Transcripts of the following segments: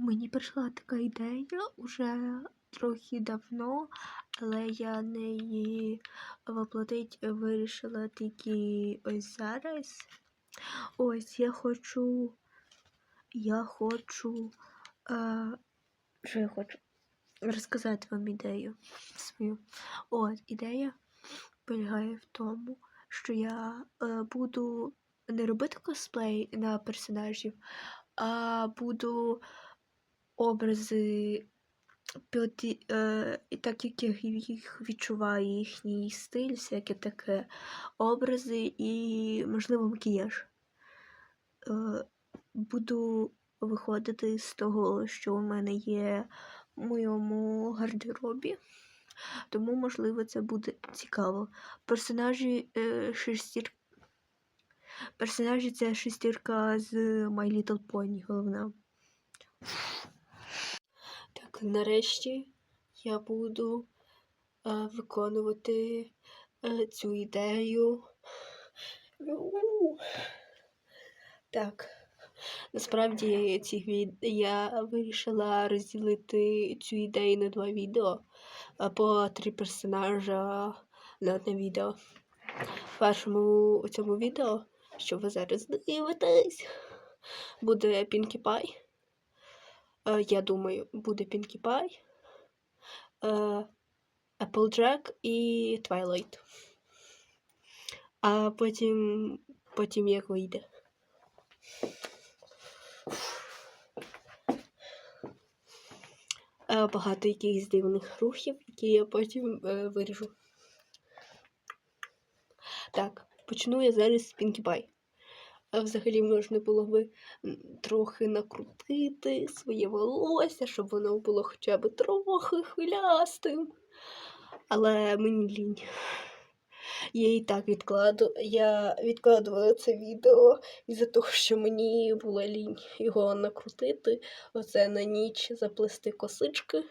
Мені прийшла така ідея уже трохи давно, але я неї воплотить вирішила тільки ось зараз. Ось я хочу. Я хочу. Е, що я хочу? Розказати вам ідею свою. От, ідея полягає в тому, що я е, буду не робити косплей на персонажів, а буду образи е, і так як я їх відчуваю, їхній стиль, всяке таке образи і, можливо, макіяж. Е, буду виходити з того, що у мене є в моєму гардеробі. Тому, можливо, це буде цікаво. Персонажі е, шестір... Персонажі це шестірка з My Little Pony, головна. Так, нарешті я буду е, виконувати е, цю ідею. Так, насправді ці від... я вирішила розділити цю ідею на два відео а по три персонажа на одне відео. В першому цьому відео, що ви зараз дивитесь, буде Pinkie Pie. Е, я думаю, буде Pinkie Pie, е, Applejack і Twilight. А потім, потім як вийде. Е, Багато якихось дивних рухів, які я потім виріжу. Так, почну я зараз з Pinkie Pie. А взагалі можна було би трохи накрутити своє волосся, щоб воно було хоча б трохи хвилястим. Але мені лінь. Я і так відкладу. Я відкладувала це відео із-за того, що мені було лінь його накрутити. Оце на ніч заплести косички.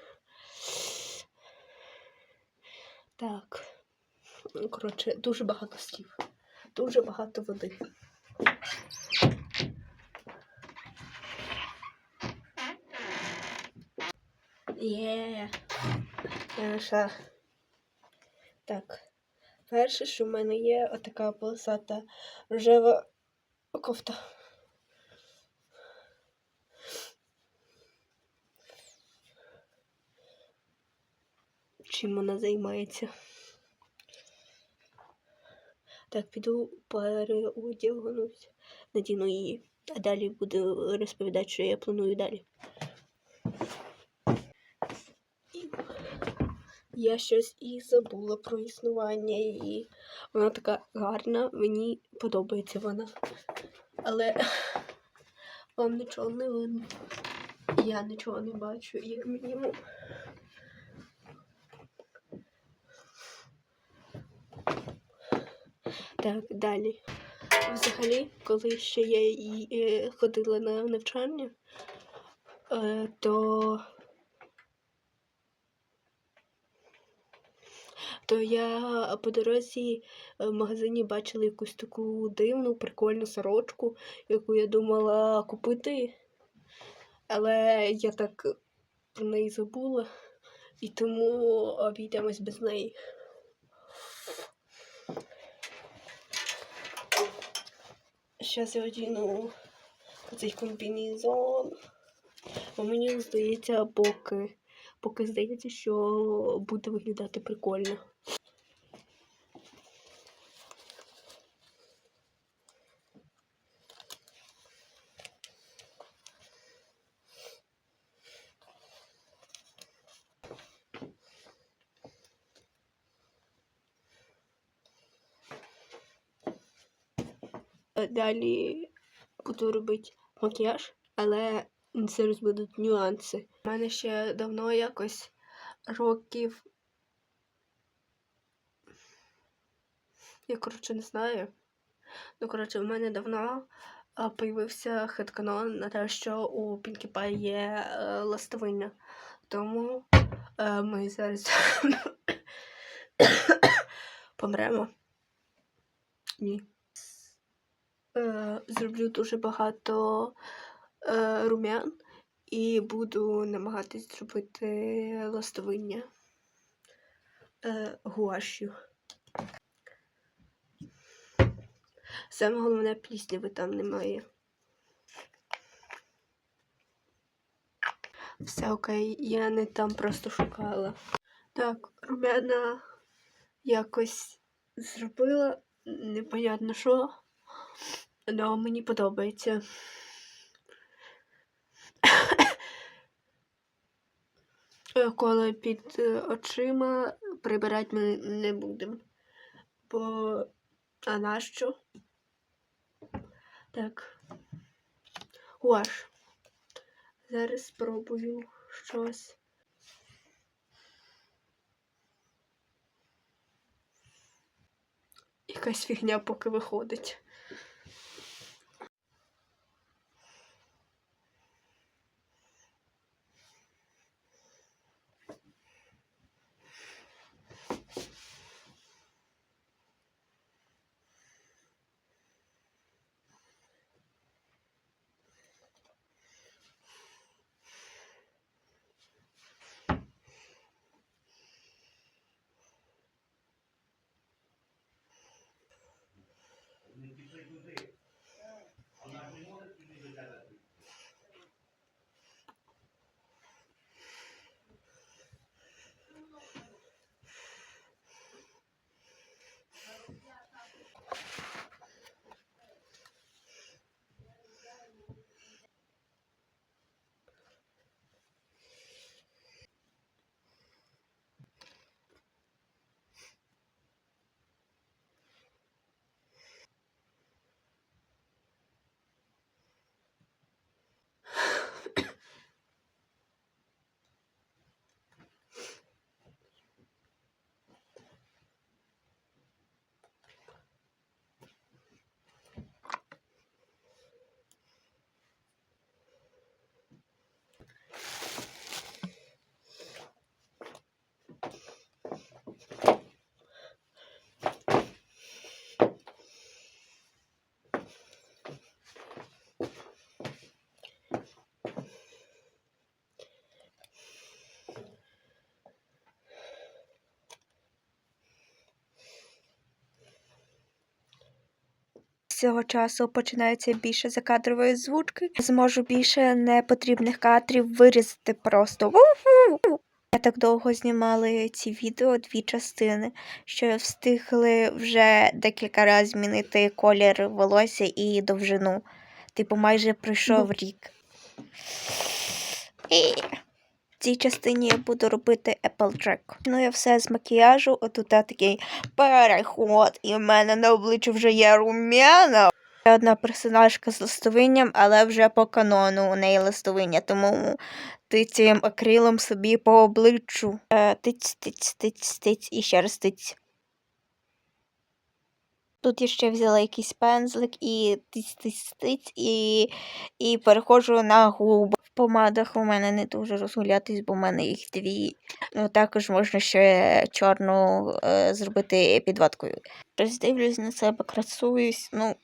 Так. Коротше, дуже багато слів. Дуже багато води. Є. Я. Так. Перше, що в мене є отака полосата рожева кофта. Чим вона займається? Так, піду переодягнусь, надіну її, а далі буду розповідати, що я планую далі. Я щось і забула про існування її. Вона така гарна, мені подобається вона. Але вам нічого не видно. Я нічого не бачу, як мінімум. Так, далі. Взагалі, коли ще я і, е, ходила на навчання, е, то, то я по дорозі е, в магазині бачила якусь таку дивну, прикольну сорочку, яку я думала купити, але я так про неї забула, і тому обійдемось без неї. Зараз я одіну цей комбінезон. Бо мені здається, поки, поки здається, що буде виглядати прикольно. Далі буду робити макіяж, але зараз будуть нюанси. У мене ще давно якось років. Я, коротше, не знаю. Ну, коротше, в мене давно появився хедканон на те, що у Pinkie Pie є е, ластовиння. Тому е, ми зараз помремо. Ні. Е, зроблю дуже багато е, румян і буду намагатись зробити ластовиння е, гуашю. Саме головне плісняви там немає. Все окей, я не там просто шукала. Так, румяна якось зробила, непонятно що, але мені подобається. Коли під е, очима прибирати ми не будемо. Бо а нащо? Так. Гуаш. Зараз спробую щось. Якась фігня поки виходить. Цього часу починається більше закадрової звучки. Зможу більше непотрібних кадрів вирізати просто. Я так довго знімали ці відео, дві частини, що встигли вже декілька разів змінити колір волосся і довжину. Типу, майже пройшов рік. Цій частині я буду робити Applejack. Ну, я все з макіяжу, отут я такий переход, і в мене на обличчі вже є рум'яна. Ще одна персонажка з листовинням, але вже по канону у неї листовиння, тому ти цим акрилом собі по обличчю. Е, Тиць, тиць, тиць, тиць і ще раз тиць. Тут я ще взяла якийсь пензлик і тиць, і, і переходжу на губи. В помадах у мене не дуже розгулятись, бо в мене їх дві. Ну, також можна ще чорну е, зробити підводкою. Роздивлюсь на себе, красуюсь, ну,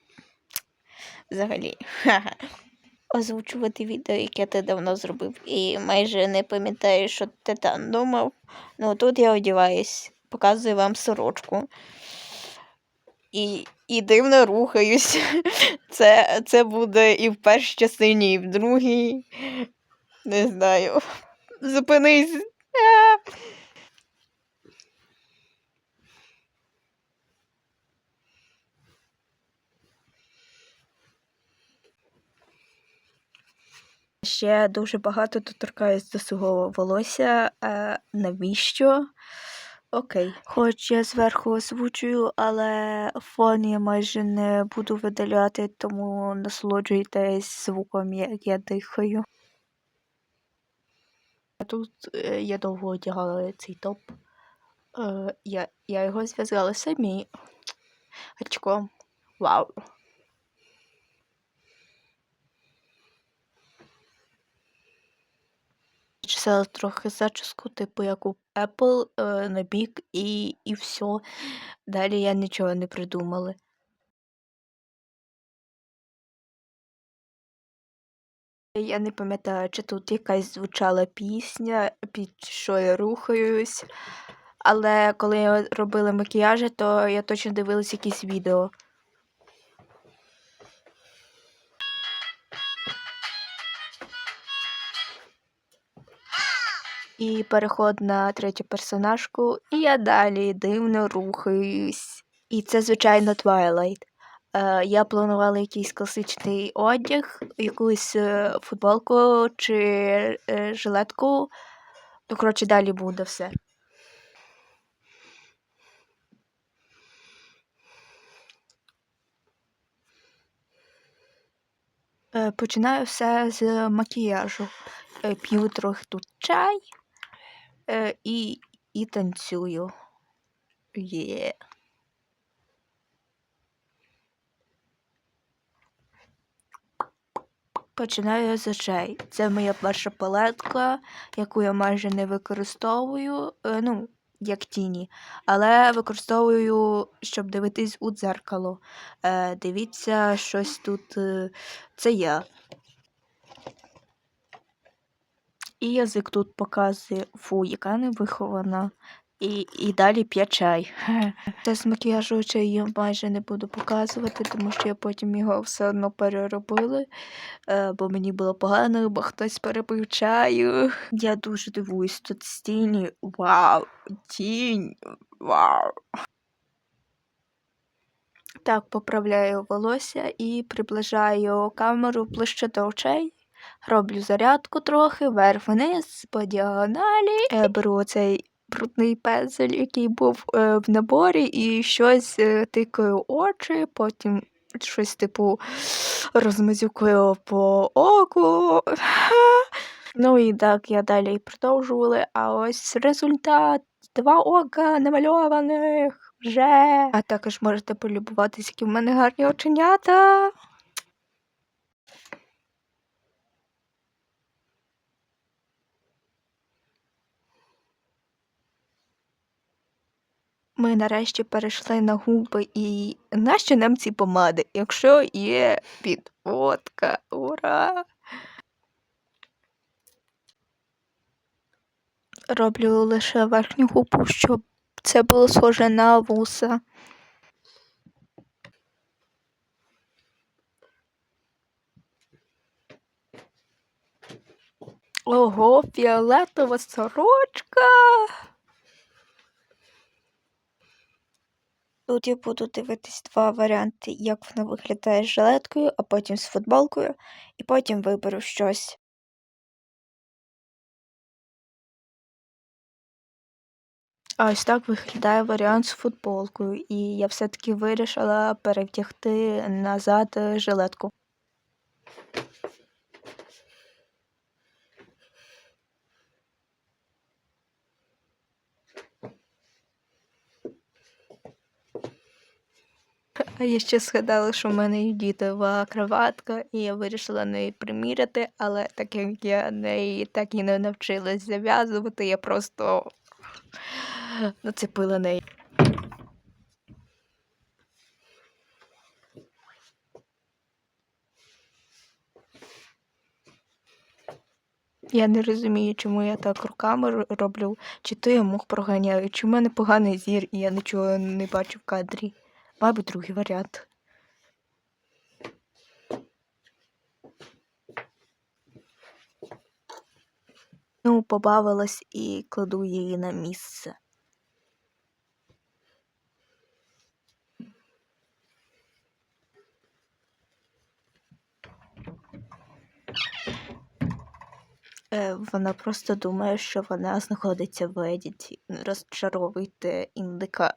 взагалі. Озвучувати відео, яке ти давно зробив, і майже не пам'ятаю, що ти там думав. Ну, тут я одіваюсь, показую вам сорочку. І, і дивно рухаюсь. Це, це буде і в першій частині, і в другій. Не знаю. Зупинись. Ще дуже багато доторкаюсь до свого волосся. А навіщо? Окей. Хоч я зверху озвучую, але фон я майже не буду видаляти, тому насолоджуйтесь звуком, як я дихаю. Тут е, я довго одягала цей топ. Е, я, я його зв'язала самі. Очком. Вау. Чесала трохи зачіску, типу як у Apple е, на бік і, і все. Далі я нічого не придумала. Я не пам'ятаю, чи тут якась звучала пісня, під що я рухаюсь. Але коли робили макіяжі, то я точно дивилась якісь відео. І переход на третю персонажку, і я далі дивно рухаюсь. І це, звичайно, Twilight. Е, я планувала якийсь класичний одяг, якусь е, футболку чи е, жилетку. Ну, коротше, далі буде все. Е, Починаю все з макіяжу. Е, П'ю трохи тут чай е, і, і танцюю. Є. Починаю з очей. Це моя перша палетка, яку я майже не використовую, е, ну, як тіні, але використовую, щоб дивитись у дзеркало. Е, Дивіться, щось тут. е, Це я. І язик тут показує, фу, яка невихована. І, і далі п'є чай. Це з макіяжу я майже не буду показувати, тому що я потім його все одно переробила, е, бо мені було погано, бо хтось перепив чаю. Я дуже дивуюсь, тут стіні. Вау! Тінь! Вау! Так, поправляю волосся і приближаю камеру ближче до очей. Роблю зарядку трохи, вверх-вниз, по діагоналі. Е, беру оцей брудний пензель, який був е, в наборі, і щось е, тикаю очі, потім щось типу розмазюкаю по оку. Ну і так я далі продовжувала. А ось результат. Два ока намальованих вже. А також можете полюбуватися, які в мене гарні оченята. Ми нарешті перейшли на губи і нащо нам ці помади, якщо є підводка, ура! Роблю лише верхню губу, щоб це було схоже на вуса. Ого, фіолетова сорочка. Тут я буду дивитись два варіанти, як вона виглядає з жилеткою, а потім з футболкою, і потім виберу щось. А ось так виглядає варіант з футболкою, і я все-таки вирішила перевдягти назад е, жилетку. А я ще згадала, що в мене є дітова краватка, і я вирішила неї приміряти, але так як я неї так і не навчилась зав'язувати, я просто нацепила неї. Я не розумію, чому я так руками роблю, чи то я мух проганяю, чи в мене поганий зір, і я нічого не бачу в кадрі. Мабуть, другий варіант. Ну, побавилась і кладу її на місце. Вона просто думає, що вона знаходиться в едіті. Розчаровуйте індика.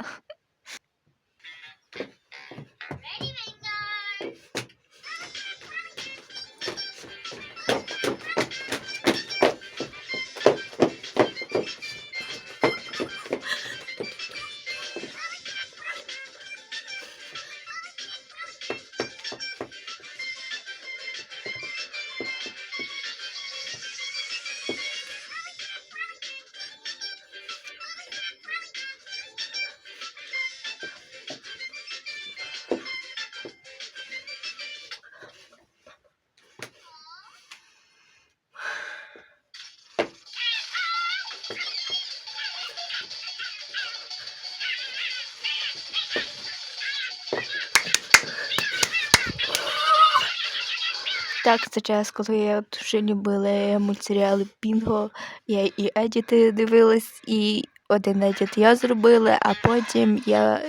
Так, це час, коли я дуже любила мультсеріали Бінго. Я і едіти дивилась, і один едіт я зробила, а потім я,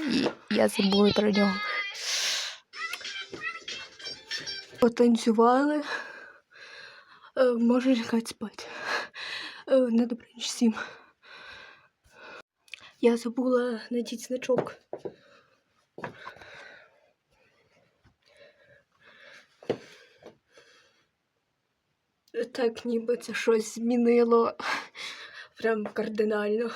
я забула про нього. Потанцювали. Е, Можна лягати спати. Е, На добраніч всім. Я забула надіть значок. Так, ніби це щось змінило. Прям кардинально.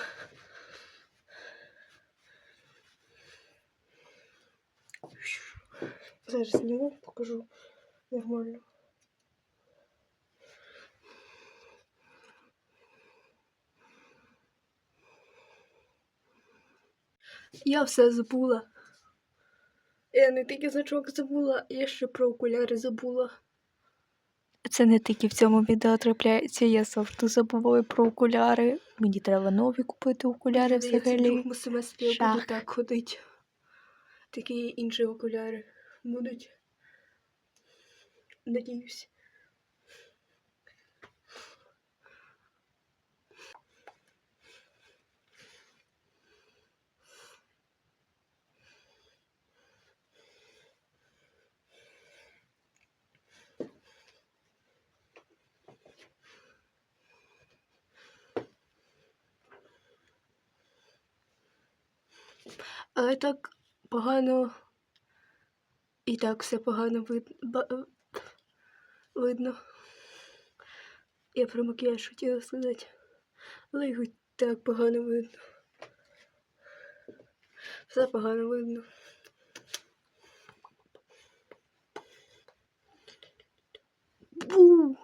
Зараз зніму, покажу нормально. Я все забула. Я не тільки значок забула, я ще про окуляри забула. Це не тільки в цьому відео трапляється, я завжди забуваю про окуляри. Мені треба нові купити окуляри В взагалі. другому семестрі я буду так ходити. Такі інші окуляри будуть. Надіюсь. Але так погано. І так все погано вид... ба- е, видно. Я про макіяж хотіла сказати. Але його так погано видно. Все погано видно. Бу!